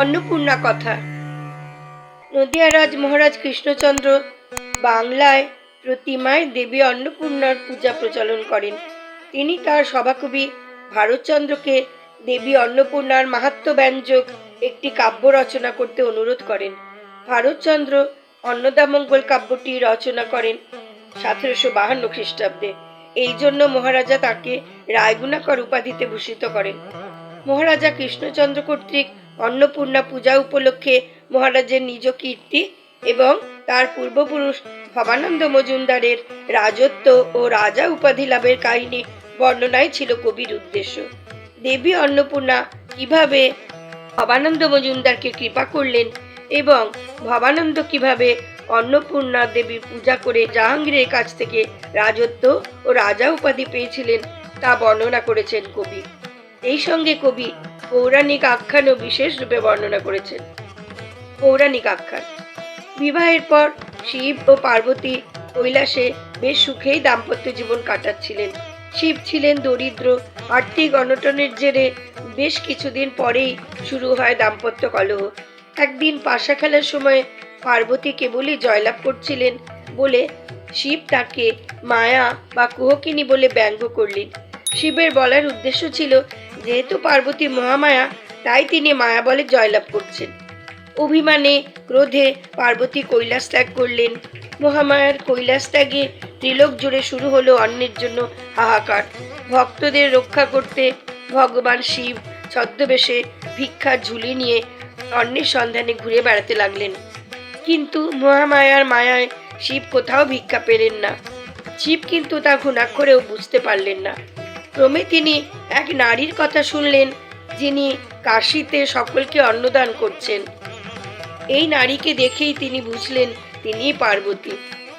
অন্নপূর্ণা কথা। নদিয়ারাজ মহারাজ কৃষ্ণচন্দ্র বাংলায় প্রতিমায় দেবী অন্নপূর্ণার পূজা প্রচলন করেন। তিনি তার সভাকবি ভারতচন্দ্রকে দেবী অন্নপূর্ণার মাহাত্ম ব্যঞ্জক একটি কাব্য রচনা করতে অনুরোধ করেন। ভারতচন্দ্র অন্নদামঙ্গল কাব্যটি রচনা করেন সতেরোশো বাহান্ন খ্রিস্টাব্দে। এই জন্য মহারাজা তাকে রায়গুণাকর উপাধিতে ভূষিত করেন। মহারাজা কৃষ্ণচন্দ্র কর্তৃক অন্নপূর্ণা পূজা উপলক্ষে মহারাজের নিজ কীর্তি এবং তার পূর্বপুরুষ ভবানন্দ মজুমদারের রাজত্ব ও রাজা উপাধি লাভের কাহিনী বর্ণনায় ছিল কবির উদ্দেশ্য। দেবী অন্নপূর্ণা কীভাবে ভবানন্দ মজুমদারকে কৃপা করলেন এবং ভবানন্দ কীভাবে অন্নপূর্ণা দেবীর পূজা করে জাহাঙ্গীরের কাছ থেকে রাজত্ব ও রাজা উপাধি পেয়েছিলেন তা বর্ণনা করেছেন কবি। এই সঙ্গে কবি পৌরাণিক আখ্যানও বিশেষ রূপে বর্ণনা করেছেন। পৌরাণিক আখ্যান। বিবাহের পর শিব ও পার্বতী কৈলাসে বেশ সুখেই দাম্পত্য জীবন কাটাচ্ছিলেন। শিব ছিলেন দরিদ্র, আর্থিক অনটনের জেরে বেশ কিছুদিন পরেই শুরু হয় দাম্পত্য কলহ। একদিন পাশা খেলার সময় পার্বতী কেবলই জয়লাভ করছিলেন বলে শিব তাকে মায়া বা কুহকিনী বলে ব্যঙ্গ করলেন। শিবের বলার উদ্দেশ্য ছিল, যেহেতু পার্বতী মহামায়া, তাই তিনি মায়া বলে জয়লাভ করছেন। অভিমানে, ক্রোধে পার্বতী কৈলাস ত্যাগ করলেন। মহামায়ার কৈলাস ত্যাগে ত্রিলোক জুড়ে শুরু হলো অন্যের জন্য হাহাকার। ভক্তদের রক্ষা করতে ভগবান শিব ছদ্মবেশে ভিক্ষার ঝুলি নিয়ে অন্যের সন্ধানে ঘুরে বেড়াতে লাগলেন। কিন্তু মহামায়ার মায়ায় শিব কোথাও ভিক্ষা পেলেন না। শিব কিন্তু তা ঘুণাক্ষরেও বুঝতে পারলেন না। ক্রমে তিনি এক নারীর কথা শুনলেন, যিনি কাশিতে সকলকে অন্নদান করছেন। এই নারীকে দেখেই তিনি বুঝলেন, তিনিই পার্বতী।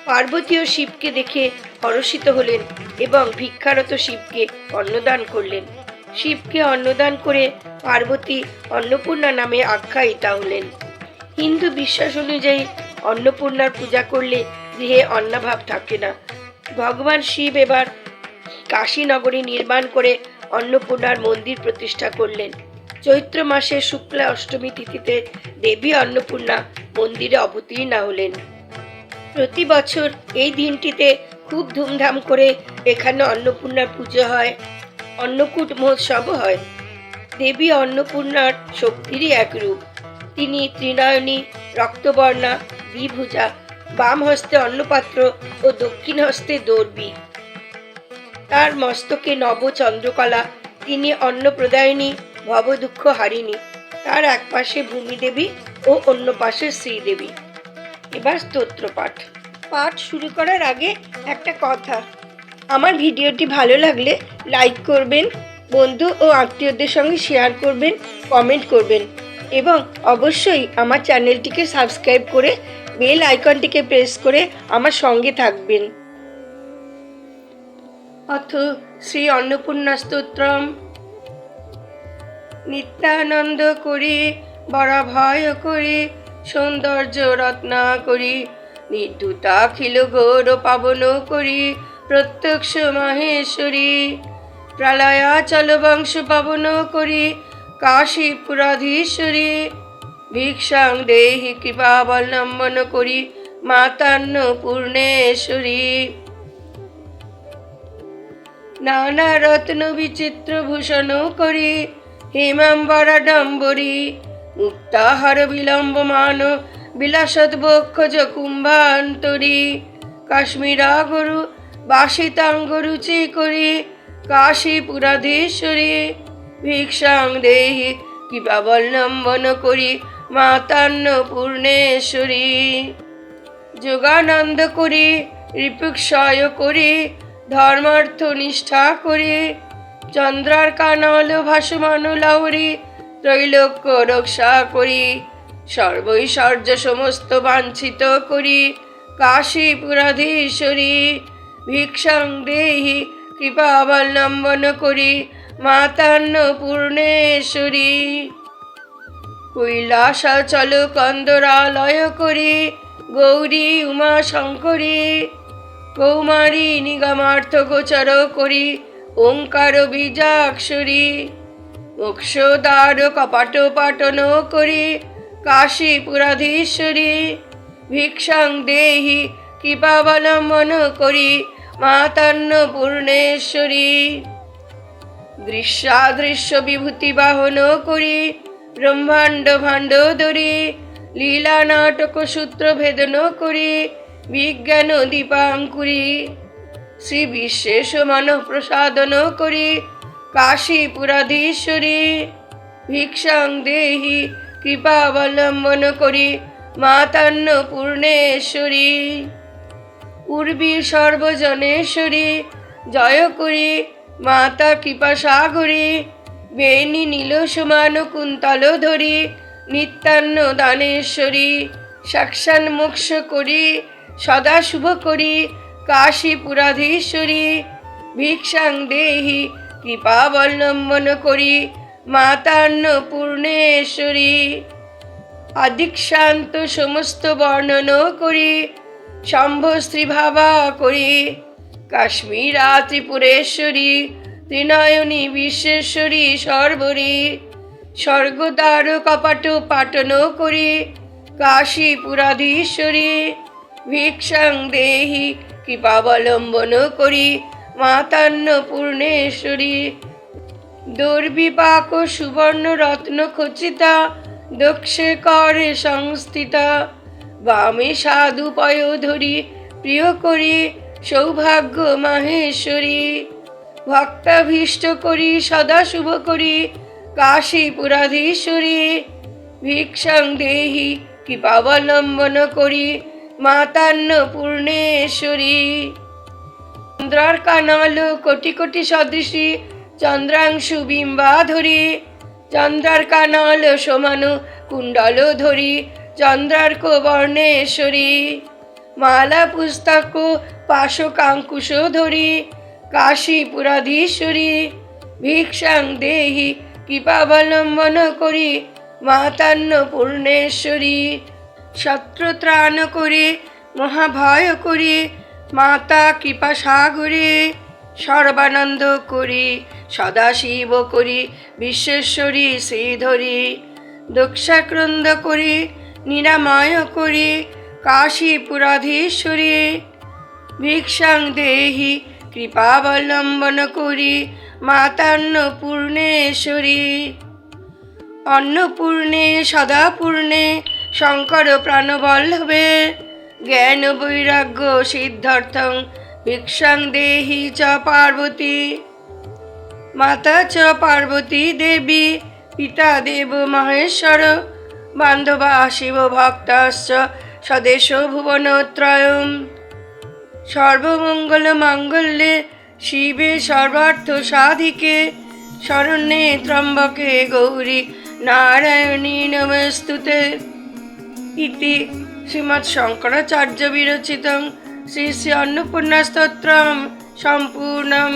পার্বতী ও শিবকে দেখে হরষিত হলেন এবং ভিক্ষারত শিবকে অন্নদান করলেন। শিবকে অন্নদান করে পার্বতী অন্নপূর্ণা নামে আখ্যায়িতা হলেন। হিন্দু বিশ্বাস অনুযায়ী অন্নপূর্ণার পূজা করলে গৃহে অন্নাভাব থাকে না। ভগবান শিব এবার কাশীনগরী নির্মাণ করে অন্নপূর্ণার মন্দির প্রতিষ্ঠা করলেন। চৈত্র মাসে শুক্লা অষ্টমী তিথিতে দেবী অন্নপূর্ণা মন্দিরে অবতীর্ণা হলেন। প্রতি বছর এই দিনটিতে খুব ধুমধাম করে এখানে অন্নপূর্ণার পুজো হয়, অন্নকূট মহোৎসবও হয়। দেবী অন্নপূর্ণার শক্তিরই এক রূপ। তিনি ত্রিনয়নী, রক্তবর্ণা দ্বিভুজা বাম হস্তে অন্নপাত্র ও দক্ষিণ হস্তে দর্বী। তার মস্তকে নব চন্দ্রকলা তিনি অন্নপ্রদায়িনী, ভবদুঃখ হারিণী। তার এক পাশে ভূমিদেবী ও অন্য পাশে শ্রীদেবী। এবার স্তোত্র পাঠ। পাঠ শুরু করার আগে একটা কথা। আমার ভিডিওটি ভালো লাগলে লাইক করবেন, বন্ধু ও আত্মীয়দের সঙ্গে শেয়ার করবেন, কমেন্ট করবেন। এবং অবশ্যই আমার চ্যানেলটিকে সাবস্ক্রাইব করে বেল আইকনটিকে প্রেস করে আমার সঙ্গে থাকবেন। অথ শ্রী অন্নপূর্ণা স্তোত্রম। নিত্যানন্দ করি বড় ভয় করি, সৌন্দর্য রত্না করি নির্ধুতাখিল গৌর পাবন করি, প্রত্যক্ষ মাহেশ্বরী, প্রলয়াচল বংশ পাবন করি কাশী পুরাধীশ্বরী ভিক্ষাং দেহি কৃপাবলম্বন করি মাতান্ন পূর্ণেশ্বরী নানা রত্ন বিচিত্র ভূষণ করি হেমাম্বরাডম্বরী মুক্তাহার বিলম্বমান বিলাসৎ বক্ষজ কুম্ভান্তরী কাশ্মীরা গরু বাসিতাঙ্গরুচি করি কাশী পুরাধীশ্বরী ভিক্ষাং দেহি কৃপাবলম্বন করি, মাতান্ন পূর্ণেশ্বরী। যোগানন্দ করি, রিপুক্ষয় করি, ধর্মার্থ নিষ্ঠা করি, চন্দ্রার কানল ভাসমান লাউরি, ত্রৈলোক্য রক্ষা করি, সর্বৈশ্বর্য সমস্ত বাঞ্ছিত করি, কাশী পুরাধীশ্বরী। ভিক্ষাং দেহি কৃপাবলম্বন করি মাতান্ন পূর্ণেশ্বরী কৈলাসাচল কন্দরালয় করি, গৌরী উমা শঙ্করী কৌমারী নিগমার্থ গোচর করি, ওঙ্কার বীজাক্ষরী। মোক্ষদার কপাট পাটন করি কাশীপুরাধীশ্বরী ভিক্ষাং দেহি কৃপাবলম্বন করি মাতান্ন পূর্ণেশ্বরী দৃশ্যাদৃশ্য বিভূতি বাহন করি, ব্রহ্মাণ্ড ভাণ্ড ধরি, লীলা নাটক সূত্র ভেদন করি, বিজ্ঞান দীপাঙ্কুরি, শ্রী বিশ্বেশ মানব প্রসাদন করি কাশীপুরাধীশ্বরী ভিক্ষাং দেহি কৃপাবলম্বন করি, মাতান্ন পূর্ণেশ্বরী। পূর্বী সর্বজনেশ্বরী, জয় করি মাতা কৃপা সাগরী, বেণী নীল সমান কুন্তল ধরি, নিত্যান্ন দানেশ্বরী সাক্ষান মোক্ষ করি, সদা শুভ করি কাশীপুরাধীশ্বরী ভিক্ষাং দেহি কৃপাবলম্বন করি, মাতান্ন পূর্ণেশ্বরী। আদিক্ষান্ত সমস্ত বর্ণন করি, শম্ভ ভাবা করি। কাশ্মীরা ত্রিপুরেশ্বরী ত্রিনয়নী বিশ্বেশ্বরী, সর্বরী। স্বর্গদ্বার কপাট পাটন করি, কাশীপুরাধীশ্বরী। ভিক্ষাং দেহি কৃপাবলম্বন করি, মাতান্ন পূর্ণেশ্বরী। দুর্বিপাক সুবর্ণ রত্ন খচিতা, দক্ষে করে সংস্থিতা। বামে সাধু পয় ধরি প্রিয় করি সৌভাগ্য মাহেশ্বরী, ভক্তাভীষ্ট করি সদা শুভ করি, কাশীপুরাধীশ্বরী, ভিক্ষাং দেহি, কৃপাবলম্বন করি মাতান্ন পূর্ণেশ্বরী চন্দ্রার কানাল কোটি কোটি সদৃশী, চন্দ্রাংশু বিম্বা ধরি চন্দ্রার কানাল সমানু কুণ্ডল ধরি চন্দ্রার্ক বর্ণেশ্বরী মালা পুস্তক ধরি কাশীপুরাধীশ্বরী ভিক্ষাং দেহি কৃপাবলম্বন করি, মাতান্ন পূর্ণেশ্বরী। শত্রুত্রাণ করি, মহাভয় করি, মাতা কৃপা সাগরে সর্বানন্দ করি, সদাশিব করি, বিশ্বেশ্বরী শ্রীধরি। দক্ষাক্রন্দ করি, নিরাময় করি কাশীপুরাধীশ্বরী ভিক্ষাং দেহি কৃপাবলম্বন করি মাতান্ন পূর্ণেশ্বরী অন্নপূর্ণে সদাপূর্ণে শঙ্কর প্রাণবল্লভে জ্ঞান বৈরাগ্য সিদ্ধার্থং ভিক্ষাং দেহি চ পার্বতী মাতা চ পার্বতী দেবী পিতা দেব মহেশ্বর বান্ধবা শিব ভক্তাশ্চ স্বদেশ ভুবনত্রয়ম সর্বমঙ্গল মাঙ্গল্যে শিবে সর্বার্থ সাধিকে শরণ্যে ত্রম্বকে গৌরী নারায়ণী নমস্তুতে। ইতি শ্রীমৎ শঙ্করাচার্য বিরচিতং শ্রী শ্রী অন্নপূর্ণা স্তোত্রম সম্পূর্ণম।